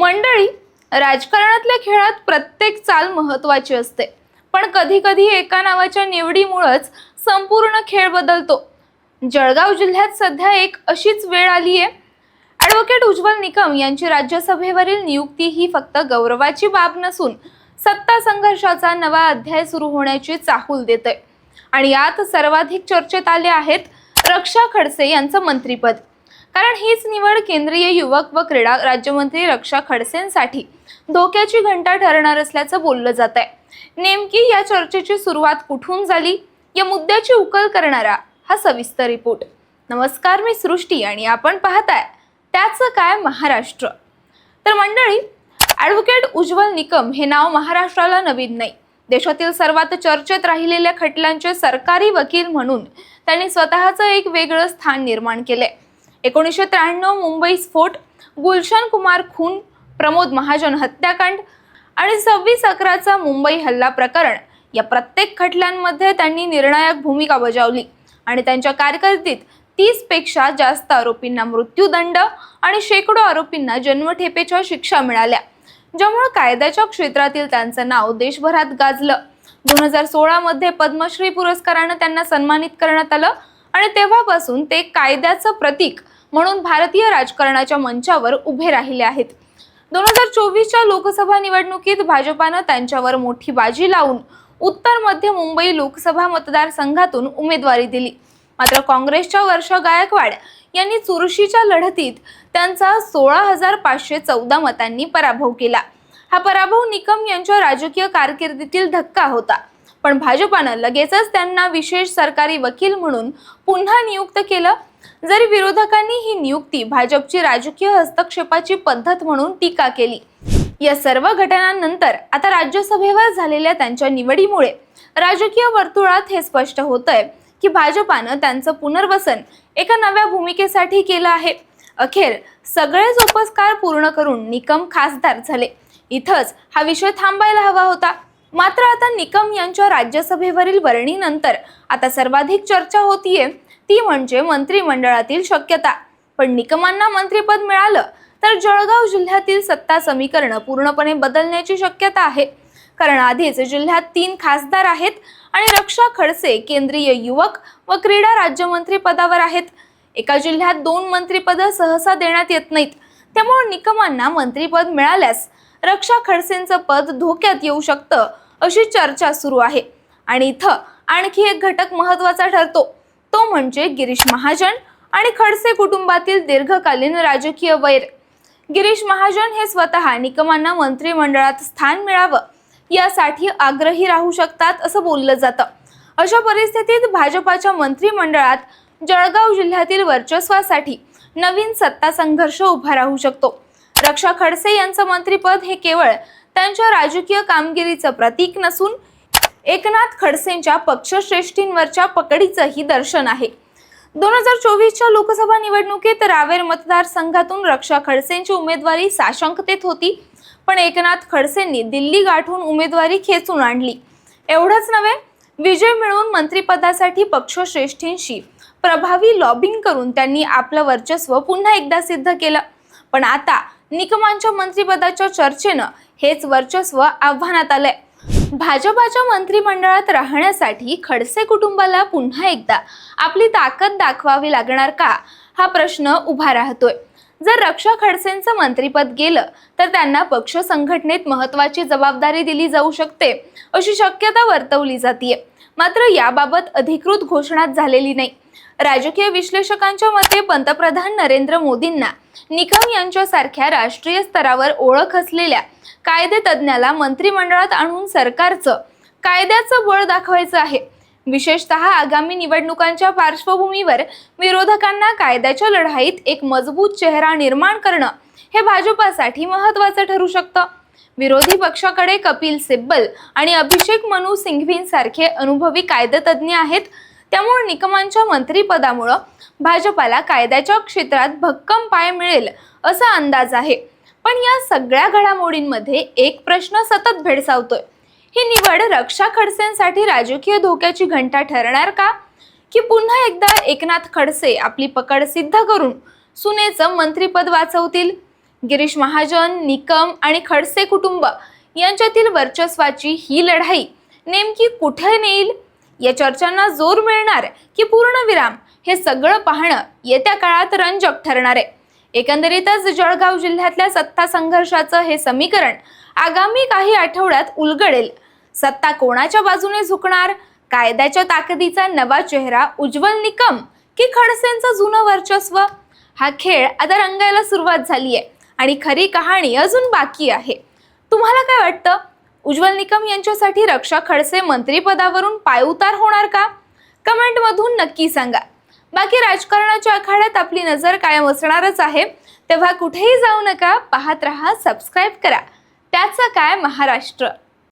मंडळी राजकारणातल्या खेळात प्रत्येक चाल महत्वाची असते. पण कधी कधी एका नावाच्या निवडीमुळंच संपूर्ण खेळ बदलतो. जळगाव जिल्ह्यात सध्या एक अशीच वेळ आली आहे ॲडव्होकेट उज्ज्वल निकम यांची राज्यसभेवरील नियुक्ती ही फक्त गौरवाची बाब नसून सत्ता संघर्षाचा नवा अध्याय सुरू होण्याची चाहूल देते आणि यात सर्वाधिक चर्चेत आले आहेत रक्षा खडसे यांचं मंत्रीपद. कारण हीच निवड केंद्रीय युवक व क्रीडा राज्यमंत्री रक्षा खडसेंसाठी धोक्याची घंटा ठरणार असल्याचं बोललं जात आहे. नेमकी या चर्चेची सुरुवात कुठून झाली? या मुद्द्याची उकल करणारा हा सविस्तर रिपोर्ट. नमस्कार मी सृष्टी आणि आपण पाहताय त्याचं काय महाराष्ट्र. तर मंडळी ॲडव्होकेट उज्ज्वल निकम हे नाव महाराष्ट्राला नवीन नाही. देशातील सर्वात चर्चेत राहिलेल्या खटल्यांचे सरकारी वकील म्हणून त्यांनी स्वतःचं एक वेगळं स्थान निर्माण केलंय. एकोणीसशे त्र्याण्णव मुंबई स्फोट गुलशन कुमार खून प्रमोद महाजन हत्याकांड आणि सव्वीस अकराचा मुंबई हल्ला प्रकरण या प्रत्येक खटल्यांमध्ये त्यांनी निर्णायक भूमिका बजावली आणि त्यांच्या कारकिर्दीत तीसपेक्षा जास्त आरोपींना मृत्यूदंड आणि शेकडो आरोपींना जन्मठेपेच्या शिक्षा मिळाल्या ज्यामुळे कायद्याच्या क्षेत्रातील त्यांचं नाव देशभरात गाजलं. दोन हजार सोळामध्ये पद्मश्री पुरस्कारानं त्यांना सन्मानित करण्यात आलं आणि तेव्हापासून ते कायद्याचं प्रतीक म्हणून भारतीय राजकारणाच्या मंचावर उभे राहिले आहेत. दोन हजार चोवीसच्या लोकसभा निवडणुकीत भाजपानं त्यांच्यावर मोठी बाजी लावून उत्तर मध्य मुंबई लोकसभा मतदारसंघातून उमेदवारी दिली. मात्र काँग्रेसच्या वर्षा गायकवाड यांनी चुरशीच्या लढतीत त्यांचा सोळा हजार पाचशे चौदा मतांनी पराभव केला. हा पराभव निकम यांच्या राजकीय कारकिर्दीतील धक्का होता. पण भाजपानं लगेचच त्यांना विशेष सरकारी वकील म्हणून पुन्हा नियुक्त केलं. जरी विरोधकांनी ही नियुक्ती भाजपची राजकीय हस्तक्षेपाची पद्धत म्हणून टीका केली. या सर्व घटनांनंतर आता राज्यसभेवर झालेल्या त्यांच्या निवडीमुळे राजकीय वर्तुळात हे स्पष्ट होतंय की भाजपानं त्यांचं पुनर्वसन एका नव्या भूमिकेसाठी केलं आहे. अखेर सगळे उपस्कार पूर्ण करून निकम खासदार झाले. इथंच हा विषय थांबायला हवा होता. मात्र आता निकम यांच्या राज्यसभेवरील वर्णीनंतर आता सर्वाधिक चर्चा होतीये. ती म्हणजे मंत्रिमंडळातील शक्यता. पण निकमांना मंत्रिपद मिळालं तर जळगाव जिल्ह्यातील सत्ता समीकरण पूर्णपणे बदलण्याची शक्यता आहे. कारण आधीच जिल्ह्यात तीन खासदार आहेत आणि रक्षा खडसे केंद्रीय युवक व क्रीडा राज्यमंत्री पदावर आहेत. एका जिल्ह्यात दोन मंत्रिपद सहसा देण्यात येत नाहीत. त्यामुळे निकमांना मंत्रिपद मिळाल्यास रक्षा खडसेंचं पद धोक्यात येऊ शकतं अशी चर्चा सुरू आहे. आणि इथं आणखी एक घटक महत्त्वाचा ठरतो. तो म्हणजे गिरीश महाजन आणि खडसे कुटुंबातील दीर्घकालीन राजकीय वैर. गिरीश महाजन हे स्वतः निकमांना मंत्रिमंडळात स्थान मिळावं यासाठी आग्रही राहू शकतात असं बोललं जातं. अशा परिस्थितीत भाजपाच्या मंत्रिमंडळात जळगाव जिल्ह्यातील वर्चस्वासाठी नवीन सत्ता संघर्ष उभा राहू शकतो. रक्षा खडसे यांचं मंत्रिपद हे केवळ त्यांच्या राजकीय कामगिरीचं प्रतीक नसून एकनाथ खडसेंच्या पक्षश्रेष्ठींवरच्या पकडीचंही दर्शन आहे. दोन हजार चोवीसच्या लोकसभा निवडणुकीत रावेर मतदारसंघातून रक्षा खडसेंची उमेदवारी साशंकतेत होती पण एकनाथ खडसेंनी दिल्ली गाठून उमेदवारी खेचून आणली. एवढंच नव्हे विजय मिळवून मंत्रिपदासाठी पक्षश्रेष्ठींशी प्रभावी लॉबिंग करून त्यांनी आपलं वर्चस्व पुन्हा एकदा सिद्ध केलं. पण आता निकमांच्या मंत्रिपदाच्या चर्चेनं हेच वर्चस्व आव्हानात आलंय. भाजपाच्या मंत्रिमंडळात राहण्यासाठी खडसे कुटुंबाला पुन्हा एकदा आपली ताकद दाखवावी लागणार का? हा प्रश्न उभा राहतोय. जर रक्षा खडसेंचं मंत्रिपद गेलं तर त्यांना पक्ष संघटनेत महत्वाची जबाबदारी दिली जाऊ शकते अशी शक्यता वर्तवली जाते मात्र याबाबत अधिकृत घोषणा झालेली नाही. राजकीय विश्लेषकांच्या मते पंतप्रधान नरेंद्र मोदींना निकम यांच्यासारख्या राष्ट्रीय स्तरावर ओळख असलेल्या कायदे तज्ज्ञाला मंत्रिमंडळात आणून सरकारचं कायद्याचं बळ दाखवायचं आहे. विशेषतः आगामी निवडणुकांच्या पार्श्वभूमीवर विरोधकांना कायद्याच्या लढाईत एक मजबूत चेहरा निर्माण करणं हे भाजपासाठी महत्वाचं ठरू शकतं. विरोधी पक्षाकडे कपिल सिब्बल आणि अभिषेक मनु सिंघवींसारखे अनुभवी कायदेतज्ञ आहेत. त्यामुळे निकमांच्या मंत्रिपदामुळं भाजपाला कायद्याच्या क्षेत्रात भक्कम पाय मिळेल असा अंदाज आहे. पण या सगळ्या घडामोडींमध्ये एक प्रश्न सतत भेडसावतोय. ही निवड रक्षा खडसेंसाठी राजकीय धोक्याची घंटा ठरणार का? की पुन्हा एकदा एकनाथ खडसे आपली पकड सिद्ध करून सुनेचं मंत्रिपद वाचवतील? गिरीश महाजन निकम आणि खडसे कुटुंब यांच्यातील वर्चस्वाची ही लढाई नेमकी कुठे नेईल? या चर्चांना जोर मिळणार की पूर्णविराम हे सगळं पाहणं येत्या काळात रंजक ठरणार आहे. एकंदरीतच जळगाव जिल्ह्यातल्या सत्ता संघर्षाचं हे समीकरण आगामी काही आठवड्यात उलगडेल. सत्ता कोणाच्या बाजूने झुकणार? कायद्याच्या ताकदीचा नवा चेहरा उज्ज्वल निकम की खडसेंचं जुनं वर्चस्व? हा खेळ आता रंगायला सुरुवात झाली आहे आणि खरी कहाणी अजून बाकी आहे. तुम्हाला काय वाटतं? उज्ज्वल निकम यांच्यासाठी रक्षा खडसे मंत्रीपदावरून पायउतार होणार का? कमेंटमधून नक्की सांगा. बाकी राजकारणाच्या आखाड्यात आपली नजर कायम असणारच आहे. तेव्हा कुठेही जाऊ नका पाहत रहा सबस्क्राईब करा. त्याचं काय महाराष्ट्र?